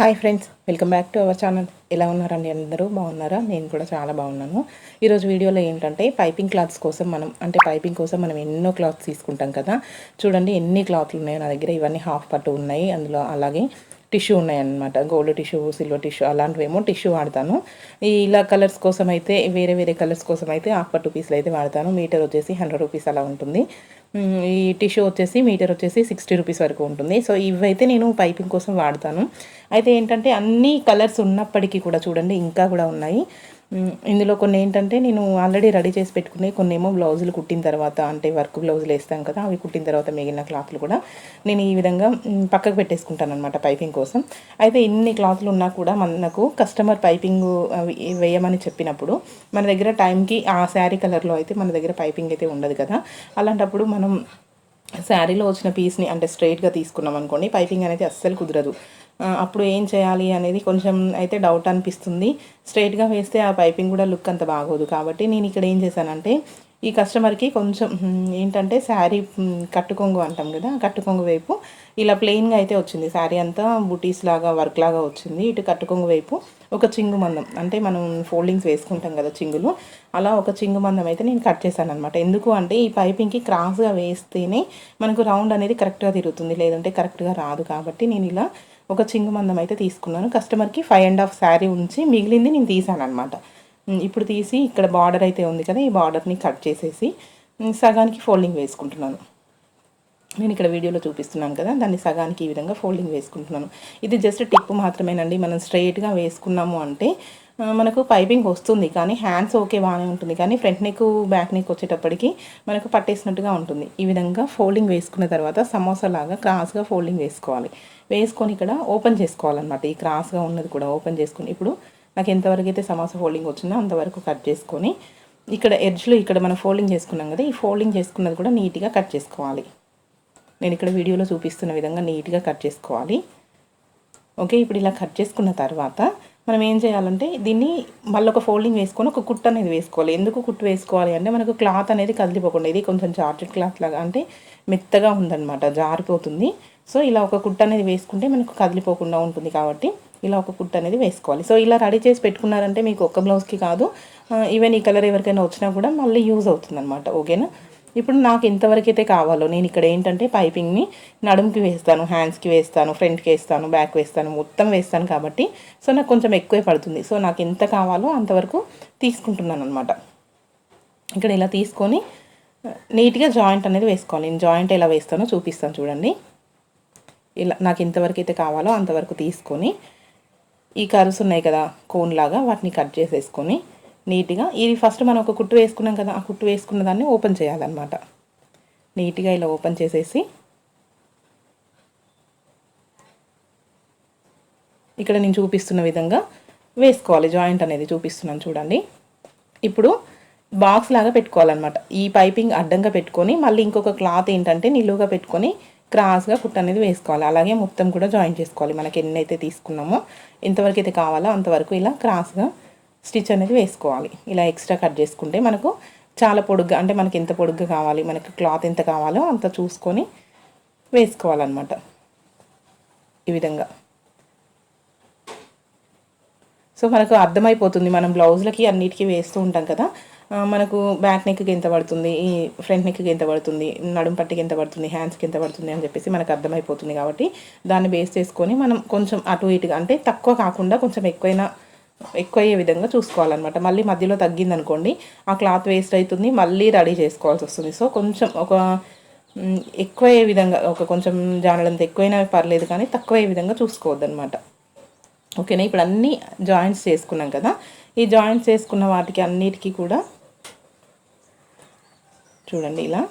Hi friends welcome back to our channel. ఎలా ఉన్నారండి అందరూ? బాగున్నారా? నేను కూడా చాలా బాగున్నాను. ఈరోజు వీడియోలో ఏంటంటే పైపింగ్ క్లాత్స్ కోసం మనం అంటే పైపింగ్ కోసం మనం ఎన్నో క్లాత్స్ తీసుకుంటాం కదా. చూడండి ఎన్ని క్లాత్లు ఉన్నాయో నా దగ్గర ఇవన్నీ హాఫ్ పట్టు ఉన్నాయి. అందులో అలాగే టిష్యూ ఉన్నాయన్నమాట. గోల్డ్ టిష్యూ సిల్వర్ టిష్యూ అలాంటివేమో టిష్యూ వాడతాను. ఈ ఇలా కలర్స్ కోసం అయితే వేరే వేరే కలర్స్ కోసం అయితే హాఫ్ టూ పీస్లు అయితే వాడతాను. మీటర్ వచ్చేసి హండ్రెడ్ రూపీస్ అలా ఉంటుంది. ఈ టిష్యూ వచ్చేసి మీటర్ వచ్చేసి సిక్స్టీ రూపీస్ వరకు ఉంటుంది. సో ఇవైతే నేను పైపింగ్ కోసం వాడతాను. అయితే ఏంటంటే అన్ని కలర్స్ ఉన్నప్పటికీ కూడా చూడండి ఇంకా కూడా ఉన్నాయి. ఇందులో కొన్ని ఏంటంటే నేను ఆల్రెడీ రెడీ చేసి పెట్టుకున్నాయి కొన్ని ఏమో బ్లౌజులు కుట్టిన తర్వాత అంటే వర్క్ బ్లౌజులు వేస్తాం కదా అవి కుట్టిన తర్వాత మిగిలిన క్లాత్లు కూడా నేను ఈ విధంగా పక్కకు పెట్టేసుకుంటాను అనమాట పైపింగ్ కోసం. అయితే ఇన్ని క్లాత్లు ఉన్నా కూడా మనకు కస్టమర్ పైపింగ్ అవి వేయమని చెప్పినప్పుడు మన దగ్గర టైంకి ఆ శారీ కలర్లో అయితే మన దగ్గర పైపింగ్ అయితే ఉండదు కదా. అలాంటప్పుడు మనం శారీలో వచ్చిన పీస్ని అంటే స్ట్రైట్గా తీసుకున్నాం అనుకోండి పైపింగ్ అనేది అస్సలు కుదరదు. అప్పుడు ఏం చేయాలి అనేది కొంచెం అయితే డౌట్ అనిపిస్తుంది. స్ట్రైట్గా వేస్తే ఆ పైపింగ్ కూడా లుక్ అంత బాగోదు. కాబట్టి నేను ఇక్కడ ఏం చేశానంటే ఈ కస్టమర్కి కొంచెం ఏంటంటే శారీ కట్టుకొంగు అంటాం కదా కట్టుకొంగు వైపు ఇలా ప్లెయిన్గా అయితే వచ్చింది. శారీ అంతా బుటీస్ లాగా వర్క్ లాగా వచ్చింది. ఇటు కట్టుకొంగు వైపు ఒక చింగు మందం అంటే మనం ఫోల్డింగ్స్ వేసుకుంటాం కదా చింగులు అలా ఒక చింగు మందం అయితే నేను కట్ చేశాను అనమాట ఎందుకు అంటే ఈ పైపింగ్కి క్రాస్గా వేస్తేనే మనకు రౌండ్ అనేది కరెక్ట్గా తిరుగుతుంది. లేదంటే కరెక్ట్గా రాదు. కాబట్టి నేను ఇలా ఒక చింగు మందం అయితే తీసుకున్నాను. కస్టమర్కి ఫైవ్ అండ్ హాఫ్ శారీ ఉంచి మిగిలింది నేను తీసాను అనమాట ఇప్పుడు తీసి ఇక్కడ బార్డర్ అయితే ఉంది కదా ఈ బార్డర్ని కట్ చేసేసి సగానికి ఫోల్డింగ్ వేసుకుంటున్నాను. నేను ఇక్కడ వీడియోలో చూపిస్తున్నాను కదా దాన్ని సగానికి ఈ విధంగా ఫోల్డింగ్ వేసుకుంటున్నాను. ఇది జస్ట్ టిప్ మాత్రమేనండి. మనం స్ట్రైట్గా వేసుకున్నాము అంటే మనకు పైపింగ్ వస్తుంది కానీ హ్యాండ్స్ ఓకే బాగానే ఉంటుంది కానీ ఫ్రంట్ నెక్ బ్యాక్ నెక్ వచ్చేటప్పటికి మనకు పట్టేసినట్టుగా ఉంటుంది. ఈ విధంగా ఫోల్డింగ్ వేసుకున్న తర్వాత సమోసా లాగా క్రాస్గా ఫోల్డింగ్ వేసుకోవాలి. వేసుకొని ఇక్కడ ఓపెన్ చేసుకోవాలన్నమాట. ఈ క్రాస్గా ఉన్నది కూడా ఓపెన్ చేసుకొని ఇప్పుడు నాకు ఎంతవరకు అయితే సమోసా ఫోల్డింగ్ వచ్చిందో అంతవరకు కట్ చేసుకొని ఇక్కడ ఎడ్జ్లో ఇక్కడ మనం ఫోల్డింగ్ చేసుకున్నాం కదా ఈ ఫోల్డింగ్ చేసుకున్నది కూడా నీట్గా కట్ చేసుకోవాలి. నేను ఇక్కడ వీడియోలో చూపిస్తున్న విధంగా నీట్గా కట్ చేసుకోవాలి. ఓకే ఇప్పుడు ఇలా కట్ చేసుకున్న తర్వాత మనం ఏం చేయాలంటే దీన్ని మళ్ళీ ఒక ఫోల్డింగ్ వేసుకొని ఒక కుట్టు అనేది వేసుకోవాలి. ఎందుకు కుట్టు వేసుకోవాలి అంటే మనకు క్లాత్ అనేది కదిలిపోకుండా ఇది కొంచెం జార్జెట్ క్లాత్ లాగా అంటే మెత్తగా ఉందన్నమాట జారిపోతుంది. సో ఇలా ఒక కుట్ట అనేది వేసుకుంటే మనకు కదిలిపోకుండా ఉంటుంది కాబట్టి ఇలా ఒక కుట్ట అనేది వేసుకోవాలి. సో ఇలా రెడీ చేసి పెట్టుకున్నారంటే మీకు ఒక్క బ్లౌజ్కి కాదు. ఈవెన్ ఈ కలర్ ఎవరికైనా వచ్చినా కూడా మళ్ళీ యూజ్ అవుతుంది అనమాట ఓకేనా? ఇప్పుడు నాకు ఎంతవరకైతే అయితే కావాలో. నేను ఇక్కడ ఏంటంటే పైపింగ్ని నడుముకి వేస్తాను హ్యాండ్స్కి వేస్తాను ఫ్రంట్కి వేస్తాను బ్యాక్ వేస్తాను మొత్తం వేస్తాను కాబట్టి. సో నాకు కొంచెం ఎక్కువే పడుతుంది. సో నాకు ఎంత కావాలో అంతవరకు తీసుకుంటున్నాను అనమాట ఇక్కడ ఇలా తీసుకొని నీట్గా జాయింట్ అనేది వేసుకోవాలి. నేను జాయింట్ ఎలా వేస్తానో చూపిస్తాను చూడండి. ఇలా నాకు ఎంతవరకు అయితే కావాలో అంతవరకు తీసుకొని ఈ కర్వ్స్ ఉన్నాయి కదా కోన్ లాగా వాటిని కట్ చేసేసుకొని నీట్గా ఇది ఫస్ట్ మనం ఒక కుట్టు వేసుకున్నాం కదా ఆ కుట్టు వేసుకున్న దాన్ని ఓపెన్ చేయాలన్నమాట. నీట్గా ఇలా ఓపెన్ చేసేసి ఇక్కడ నేను చూపిస్తున్న విధంగా వేసుకోవాలి జాయింట్ అనేది చూపిస్తున్నాను చూడండి. ఇప్పుడు బాక్స్ లాగా పెట్టుకోవాలన్నమాట. ఈ పైపింగ్ అడ్డంగా పెట్టుకొని మళ్ళీ ఇంకొక క్లాత్ ఏంటంటే నిలువుగా పెట్టుకొని క్రాస్గా కుట్ అనేది వేసుకోవాలి. అలాగే మొత్తం కూడా జాయిన్ చేసుకోవాలి. మనకి ఎన్ని అయితే తీసుకున్నామో ఎంతవరకు అయితే కావాలో అంతవరకు ఇలా క్రాస్గా స్టిచ్ అనేది వేసుకోవాలి. ఇలా ఎక్స్ట్రా కట్ చేసుకుంటే మనకు చాలా పొడుగ్గా అంటే మనకి ఎంత పొడుగ్గా కావాలి మనకి క్లాత్ ఎంత కావాలో అంత చూసుకొని వేసుకోవాలన్నమాట. ఈ విధంగా. సో మనకు అర్థమైపోతుంది. మనం బ్లౌజ్లకి అన్నిటికీ వేస్తూ ఉంటాం కదా. మనకు బ్యాక్ నెక్కి ఎంత పడుతుంది ఈ ఫ్రంట్ నెక్కి ఎంత పడుతుంది నడుం పట్టికి ఎంత పడుతుంది హ్యాండ్స్కి ఎంత పడుతుంది అని చెప్పేసి మనకు అర్థమైపోతుంది కాబట్టి దాన్ని బేస్ చేసుకొని మనం కొంచెం అటు ఇటుగా అంటే తక్కువ కాకుండా కొంచెం ఎక్కువైనా ఎక్కువ అయ్యే విధంగా చూసుకోవాలన్నమాట. మళ్ళీ మధ్యలో తగ్గింది అనుకోండి ఆ క్లాత్ వేస్ట్ అవుతుంది మళ్ళీ రెడీ చేసుకోవాల్సి వస్తుంది. సో కొంచెం ఒక ఎక్కువయ్యే ఎక్కువ అయ్యే విధంగా ఒక కొంచెం జానడంత ఎక్కువైనా పర్లేదు కానీ తక్కువ అయ్యే విధంగా చూసుకోవద్దనమాట ఓకేనా? ఇప్పుడు అన్నీ జాయింట్స్ చేసుకున్నాం కదా. ఈ జాయింట్స్ చేసుకున్న వాటికి అన్నిటికీ కూడా చూడండి ఇలా.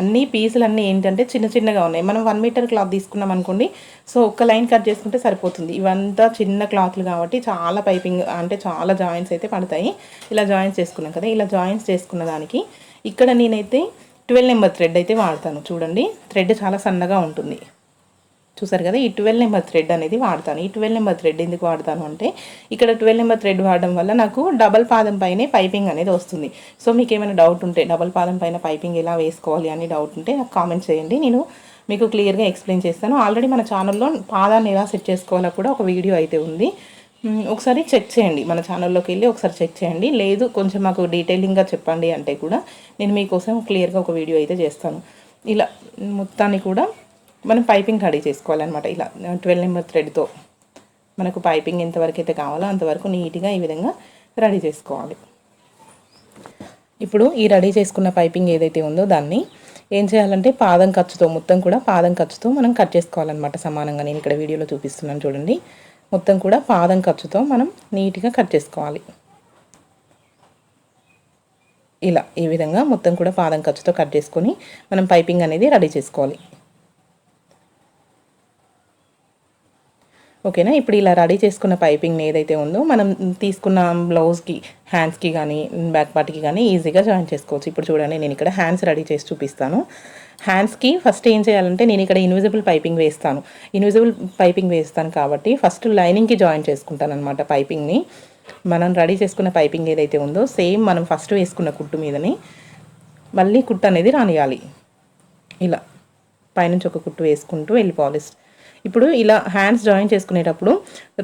అన్ని పీసులు అన్నీ ఏంటంటే చిన్న చిన్నగా ఉన్నాయి. మనం వన్ మీటర్ క్లాత్ తీసుకున్నాం అనుకోండి సో ఒక్క లైన్ కట్ చేసుకుంటే సరిపోతుంది. ఇవంతా చిన్న క్లాత్లు కాబట్టి చాలా పైపింగ్ అంటే చాలా జాయింట్స్ అయితే పడతాయి. ఇలా జాయింట్స్ చేసుకున్నాం కదా ఇలా జాయింట్స్ చేసుకున్న దానికి ఇక్కడ నేనైతే ట్వెల్వ్ నెంబర్ థ్రెడ్ అయితే వాడతాను. చూడండి థ్రెడ్ చాలా సన్నగా ఉంటుంది. చూసారు కదా ఈ ట్వెల్వ్ నెంబర్ థ్రెడ్ అనేది వాడతాను. ఈ ట్వెల్వ్ నెంబర్ థ్రెడ్ ఎందుకు వాడతాను అంటే ఇక్కడ ట్వెల్వ్ నెంబర్ థ్రెడ్ వాడడం వల్ల నాకు డబల్ పాదం పైనే పైపింగ్ అనేది వస్తుంది. సో మీకు ఏమైనా డౌట్ ఉంటే డబల్ పాదం పైన పైపింగ్ ఎలా వేసుకోవాలి అని డౌట్ ఉంటే నాకు కామెంట్ చేయండి. నేను మీకు క్లియర్గా ఎక్స్ప్లెయిన్ చేస్తాను. ఆల్రెడీ మన ఛానల్లో పాదాన్ని ఎలా సెట్ చేసుకోవాలో కూడా ఒక వీడియో అయితే ఉంది. ఒకసారి చెక్ చేయండి. మన ఛానల్లోకి వెళ్ళి ఒకసారి చెక్ చేయండి. లేదు కొంచెం మాకు డీటెయిలింగ్గా చెప్పండి అంటే కూడా నేను మీకోసం క్లియర్గా ఒక వీడియో అయితే చేస్తాను. ఇలా మొత్తాన్ని కూడా మనం పైపింగ్ రెడీ చేసుకోవాలన్నమాట. ఇలా ట్వెల్వ్ నెంబర్ థ్రెడ్తో మనకు పైపింగ్ ఎంతవరకు అయితే కావాలో అంతవరకు నీట్గా ఈ విధంగా రెడీ చేసుకోవాలి. ఇప్పుడు ఈ రెడీ చేసుకున్న పైపింగ్ ఏదైతే ఉందో దాన్ని ఏం చేయాలంటే పాదం ఖర్చుతో మొత్తం కూడా పాదం ఖర్చుతో మనం కట్ చేసుకోవాలన్నమాట సమానంగా. నేను ఇక్కడ వీడియోలో చూపిస్తున్నాను చూడండి. మొత్తం కూడా పాదం ఖర్చుతో మనం నీట్గా కట్ చేసుకోవాలి. ఇలా ఈ విధంగా మొత్తం కూడా పాదం ఖర్చుతో కట్ చేసుకొని మనం పైపింగ్ అనేది రెడీ చేసుకోవాలి. ఓకేనా? ఇప్పుడు ఇలా రెడీ చేసుకున్న పైపింగ్ని ఏదైతే ఉందో మనం తీసుకున్న బ్లౌజ్కి హ్యాండ్స్కి కానీ బ్యాక్ పార్ట్కి కానీ ఈజీగా జాయిన్ చేసుకోవచ్చు. ఇప్పుడు చూడండి నేను ఇక్కడ హ్యాండ్స్ రెడీ చేసి చూపిస్తాను. హ్యాండ్స్కి ఫస్ట్ ఏం చేయాలంటే నేను ఇక్కడ ఇన్విజిబుల్ పైపింగ్ వేస్తాను. ఇన్విజిబుల్ పైపింగ్ వేస్తాను కాబట్టి ఫస్ట్ లైనింగ్కి జాయిన్ చేసుకుంటాను అనమాట పైపింగ్ని. మనం రెడీ చేసుకున్న పైపింగ్ ఏదైతే ఉందో సేమ్ మనం ఫస్ట్ వేసుకున్న కుట్టు మీదని మళ్ళీ కుట్టు అనేది రానియాలి. ఇలా పైనుంచి ఒక కుట్టు వేసుకుంటూ వెళ్ళిపోవాలి ఇప్పుడు ఇలా హ్యాండ్స్ జాయిన్ చేసుకునేటప్పుడు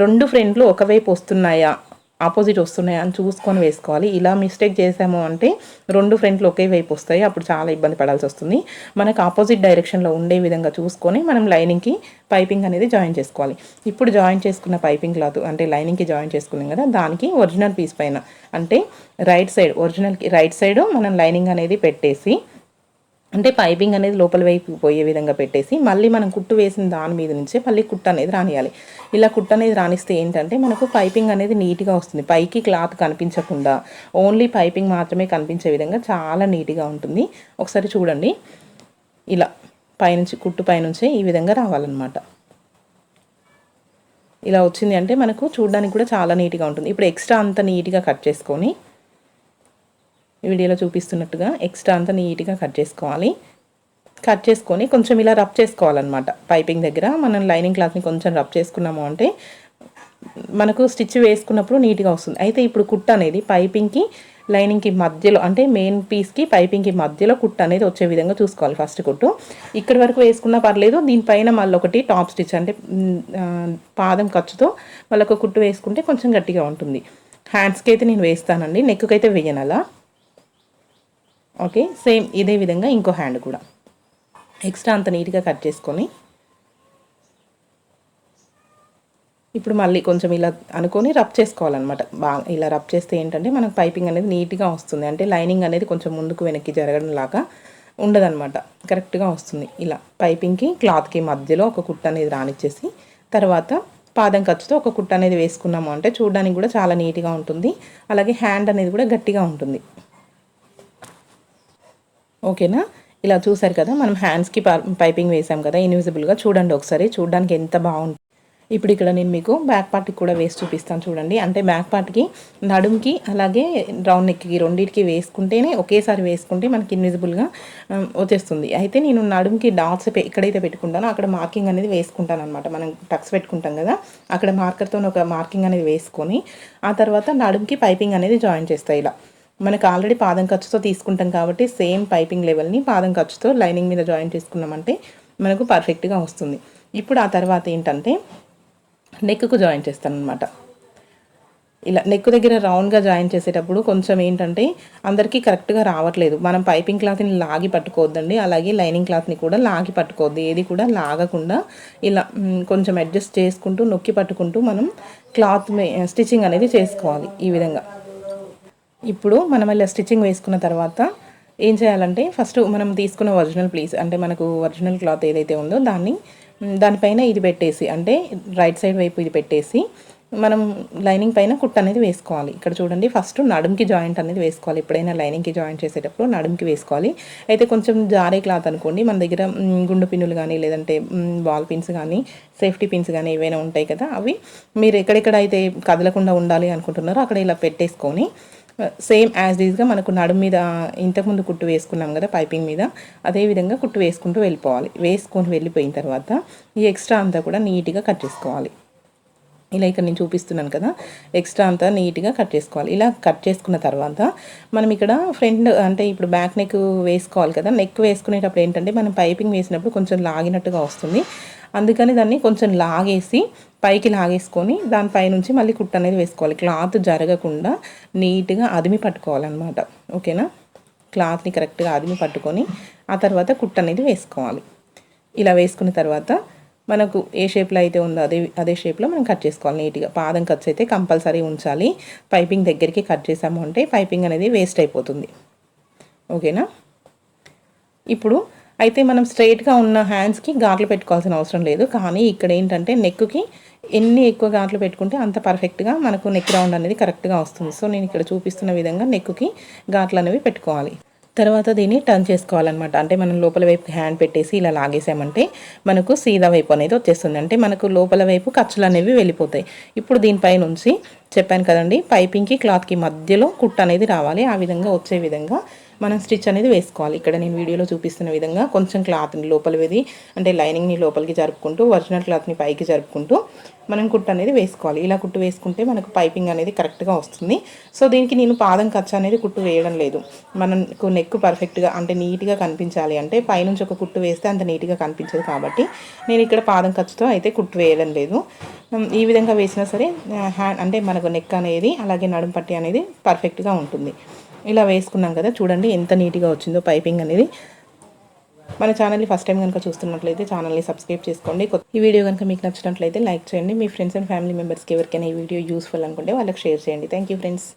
రెండు ఫ్రంట్లు ఒకవైపు వస్తున్నాయా? ఆపోజిట్ వస్తున్నాయా అని చూసుకొని వేసుకోవాలి. ఇలా మిస్టేక్ చేసాము అంటే రెండు ఫ్రంట్లు ఒకే వైపు వస్తాయి. అప్పుడు చాలా ఇబ్బంది పడాల్సి వస్తుంది. మనకు ఆపోజిట్ డైరెక్షన్లో ఉండే విధంగా చూసుకొని మనం లైనింగ్కి పైపింగ్ అనేది జాయిన్ చేసుకోవాలి. ఇప్పుడు జాయిన్ చేసుకున్న పైపింగ్ క్లాత్ అంటే లైనింగ్కి జాయిన్ చేసుకున్నాం కదా దానికి ఒరిజినల్ పీస్ పైన అంటే రైట్ సైడ్ ఒరిజినల్కి రైట్ సైడ్ మనం లైనింగ్ అనేది పెట్టేసి అంటే పైపింగ్ అనేది లోపల వైపు పోయే విధంగా పెట్టేసి మళ్ళీ మనం కుట్టు వేసిన దాని మీద నుంచే మళ్ళీ కుట్టు అనేది రానియాలి. ఇలా కుట్టు అనేది రానిస్తే ఏంటంటే మనకు పైపింగ్ అనేది నీట్గా వస్తుంది. పైకి క్లాత్ కనిపించకుండా ఓన్లీ పైపింగ్ మాత్రమే కనిపించే విధంగా చాలా నీట్గా ఉంటుంది. ఒకసారి చూడండి. ఇలా పైనుంచి కుట్టు పైనుంచే ఈ విధంగా రావాలన్నమాట. ఇలా వచ్చింది అంటే మనకు చూడడానికి కూడా చాలా నీట్గా ఉంటుంది. ఇప్పుడు ఎక్స్ట్రా అంత నీట్గా కట్ చేసుకొని వీడియోలో చూపిస్తున్నట్టుగా ఎక్స్ట్రా అంతా నీట్గా కట్ చేసుకోవాలి. కట్ చేసుకొని కొంచెం ఇలా రబ్ చేసుకోవాలన్నమాట. పైపింగ్ దగ్గర మనం లైనింగ్ క్లాత్ని కొంచెం రబ్ చేసుకున్నాము అంటే మనకు స్టిచ్ వేసుకున్నప్పుడు నీట్గా వస్తుంది. అయితే ఇప్పుడు కుట్ అనేది పైపింగ్కి లైనింగ్కి మధ్యలో అంటే మెయిన్ పీస్కి పైపింగ్కి మధ్యలో కుట్ అనేది వచ్చే విధంగా చూసుకోవాలి ఫస్ట్ కుట్టు. ఇక్కడి వరకు వేసుకున్నా పర్లేదు దీనిపైన మళ్ళీ ఒకటి టాప్ స్టిచ్ అంటే పాదం ఖర్చుతో మళ్ళీ ఒక కుట్టు వేసుకుంటే కొంచెం గట్టిగా ఉంటుంది. హ్యాండ్స్కి అయితే నేను వేస్తానండి నెక్కి అయితే వేయను అలా. ఓకే సేమ్ ఇదే విధంగా ఇంకో హ్యాండ్ కూడా. ఎక్స్ట్రా అంత నీట్గా కట్ చేసుకొని. ఇప్పుడు మళ్ళీ కొంచెం ఇలా అనుకొని రబ్ చేసుకోవాలన్నమాట. బాగా ఇలా రబ్ చేస్తే ఏంటంటే మనకు పైపింగ్ అనేది నీట్గా వస్తుంది. అంటే లైనింగ్ అనేది కొంచెం ముందుకు వెనక్కి జరగడం లాగా ఉండదన్నమాట. కరెక్ట్గా వస్తుంది. ఇలా పైపింగ్కి క్లాత్కి మధ్యలో ఒక కుట్ట అనేది రానిచ్చేసి తర్వాత పాదం ఖర్చుతో ఒక కుట్ట అనేది వేసుకున్నాము అంటే చూడడానికి కూడా చాలా నీట్గా ఉంటుంది. అలాగే హ్యాండ్ అనేది కూడా గట్టిగా ఉంటుంది. ఓకేనా? ఇలా చూసారు కదా మనం హ్యాండ్స్కి పైపింగ్ వేసాం కదా ఇన్విజిబుల్గా చూడండి ఒకసారి చూడడానికి ఎంత బాగుంటుంది. ఇప్పుడు ఇక్కడ నేను మీకు బ్యాక్ పార్ట్కి కూడా వేసి చూపిస్తాను చూడండి. అంటే బ్యాక్ పార్ట్కి నడుముకి అలాగే రౌండ్ నెక్కి రెండింటికి వేసుకుంటేనే ఒకేసారి వేసుకుంటే మనకి ఇన్విజిబుల్గా వచ్చేస్తుంది. అయితే నేను నడుముకి డాట్స్ ఎక్కడైతే పెట్టుకుంటానో అక్కడ మార్కింగ్ అనేది వేసుకుంటాను అనమాట మనం టక్స్ పెట్టుకుంటాం కదా అక్కడ మార్కర్తో ఒక మార్కింగ్ అనేది వేసుకొని ఆ తర్వాత నడుముకి పైపింగ్ అనేది జాయిన్ చేస్తాయి ఇలా. మనకు ఆల్రెడీ పాదం ఖర్చుతో తీసుకుంటాం కాబట్టి సేమ్ పైపింగ్ లెవెల్ని పాదం ఖర్చుతో లైనింగ్ మీద జాయిన్ చేసుకున్నామంటే మనకు పర్ఫెక్ట్గా వస్తుంది. ఇప్పుడు ఆ తర్వాత ఏంటంటే నెక్కు జాయిన్ చేస్తాను అనమాట ఇలా నెక్ దగ్గర రౌండ్గా జాయిన్ చేసేటప్పుడు కొంచెం ఏంటంటే అందరికీ కరెక్ట్గా రావట్లేదు. మనం పైపింగ్ క్లాత్ని లాగి పట్టుకోవద్దండి. అలాగే లైనింగ్ క్లాత్ని కూడా లాగి పట్టుకోవద్దు. ఏది కూడా లాగకుండా ఇలా కొంచెం అడ్జస్ట్ చేసుకుంటూ నొక్కి పట్టుకుంటూ మనం క్లాత్ స్టిచ్చింగ్ అనేది చేసుకోవాలి ఈ విధంగా. ఇప్పుడు మనం ఇలా స్టిచ్చింగ్ వేసుకున్న తర్వాత ఏం చేయాలంటే ఫస్ట్ మనం తీసుకున్న ఒరిజినల్ ప్లీస్ అంటే మనకు ఒరిజినల్ క్లాత్ ఏదైతే ఉందో దాన్ని దానిపైన ఇది పెట్టేసి అంటే రైట్ సైడ్ వైపు ఇది పెట్టేసి మనం లైనింగ్ పైన కుట్ అనేది వేసుకోవాలి. ఇక్కడ చూడండి ఫస్ట్ నడుముకి జాయింట్ అనేది వేసుకోవాలి. ఎప్పుడైనా లైనింగ్కి జాయింట్ చేసేటప్పుడు నడుముకి వేసుకోవాలి. అయితే కొంచెం జారే క్లాత్ అనుకోండి మన దగ్గర గుండు పిన్నులు కానీ లేదంటే బాల్ పిన్స్ కానీ సేఫ్టీ పిన్స్ కానీ ఏవైనా ఉంటాయి కదా అవి మీరు ఎక్కడెక్కడ అయితే కదలకుండా ఉండాలి అనుకుంటున్నారో అక్కడ ఇలా పెట్టేసుకొని సేమ్ యాజ్ ఈజ్గా మనకు నడుము మీద ఇంతకుముందు కుట్టు వేసుకున్నాం కదా పైపింగ్ మీద అదే విధంగా కుట్టు వేసుకుంటూ వెళ్ళిపోవాలి. వేసుకొని వెళ్ళిపోయిన తర్వాత ఈ ఎక్స్ట్రా అంతా కూడా నీట్గా కట్ చేసుకోవాలి. ఇలా ఇక్కడ నేను చూపిస్తున్నాను కదా ఎక్స్ట్రా అంతా నీట్గా కట్ చేసుకోవాలి. ఇలా కట్ చేసుకున్న తర్వాత మనం ఇక్కడ ఫ్రంట్ అంటే ఇప్పుడు బ్యాక్ నెక్ వేసుకోవాలి కదా. నెక్ వేసుకునేటప్పుడు ఏంటంటే మనం పైపింగ్ వేసినప్పుడు కొంచెం లాగినట్టుగా వస్తుంది. అందుకని దాన్ని కొంచెం లాగేసి పైకి లాగేసుకొని దానిపై నుంచి మళ్ళీ కుట్ట అనేది వేసుకోవాలి. క్లాత్ జరగకుండా నీట్గా అదిమి పట్టుకోవాలన్నమాట. ఓకేనా? క్లాత్ని కరెక్ట్గా అదిమి పట్టుకొని ఆ తర్వాత కుట్ట అనేది వేసుకోవాలి. ఇలా వేసుకున్న తర్వాత మనకు ఏ షేప్లో అయితే ఉందో అదే అదే షేప్లో మనం కట్ చేసుకోవాలి నీట్గా. పాదం కట్స్ అయితే కంపల్సరీ ఉంచాలి. పైపింగ్ దగ్గరికి కట్ చేసాము అంటే పైపింగ్ అనేది వేస్ట్ అయిపోతుంది. ఓకేనా? ఇప్పుడు అయితే మనం స్ట్రైట్గా ఉన్న హ్యాండ్స్కి గాట్లు పెట్టుకోవాల్సిన అవసరం లేదు. కానీ ఇక్కడ ఏంటంటే నెక్కి ఎన్ని ఎక్కువ గాట్లు పెట్టుకుంటే అంత పర్ఫెక్ట్గా మనకు నెక్ రౌండ్ అనేది కరెక్ట్గా వస్తుంది. సో నేను ఇక్కడ చూపిస్తున్న విధంగా నెక్కి గాట్లు అనేవి పెట్టుకోవాలి. తర్వాత దీన్ని టర్న్ చేసుకోవాలన్నమాట. అంటే మనం లోపల వైపు హ్యాండ్ పెట్టేసి ఇలా లాగేసామంటే మనకు సీదా వైపు అనేది వచ్చేస్తుంది. అంటే మనకు లోపల వైపు ఖర్చులు అనేవి వెళ్ళిపోతాయి. ఇప్పుడు దీనిపై నుంచి చెప్పాను కదండి పైపింగ్కి క్లాత్కి మధ్యలో కుట్ అనేది రావాలి. ఆ విధంగా వచ్చే విధంగా మనం స్టిచ్ అనేది వేసుకోవాలి. ఇక్కడ నేను వీడియోలో చూపిస్తున్న విధంగా కొంచెం క్లాత్ని లోపలిది అంటే లైనింగ్ని లోపలికి జరుపుకుంటూ ఒరిజినల్ క్లాత్ని పైకి జరుపుకుంటూ మనం కుట్టు అనేది వేసుకోవాలి. ఇలా కుట్టు వేసుకుంటే మనకు పైపింగ్ అనేది కరెక్ట్గా వస్తుంది. సో దీనికి నేను పాదం ఖర్చు అనేది కుట్టు వేయడం లేదు. మనకు నెక్ పర్ఫెక్ట్గా అంటే నీట్గా కనిపించాలి అంటే పైనుంచి ఒక కుట్టు వేస్తే అంత నీట్గా కనిపించదు కాబట్టి నేను ఇక్కడ పాదం ఖర్చుతో అయితే కుట్టు వేయడం లేదు. ఈ విధంగా వేసినా సరే హ్యాండ్ అంటే మనకు నెక్ అనేది అలాగే నడుం పట్టి అనేది పర్ఫెక్ట్గా ఉంటుంది. ఇలా వేసుకున్నాం కదా చూడండి ఎంత నీట్గా వచ్చిందో పైపింగ్ అనేది. మన ఛానల్ని ఫస్ట్ టైం కనుక చూస్తున్నట్లయితే ఛానల్ని సబ్స్క్రైబ్ చేసుకోండి. ఈ వీడియో కనుక మీకు నచ్చినట్లయితే లైక్ చేయండి. మీ ఫ్రెండ్స్ అండ్ ఫ్యామిలీ మెంబర్స్కి ఎవరికైనా ఈ వీడియో యూస్ఫుల్ అనుకుంటే వాళ్ళకి షేర్ చేయండి. Thank you friends.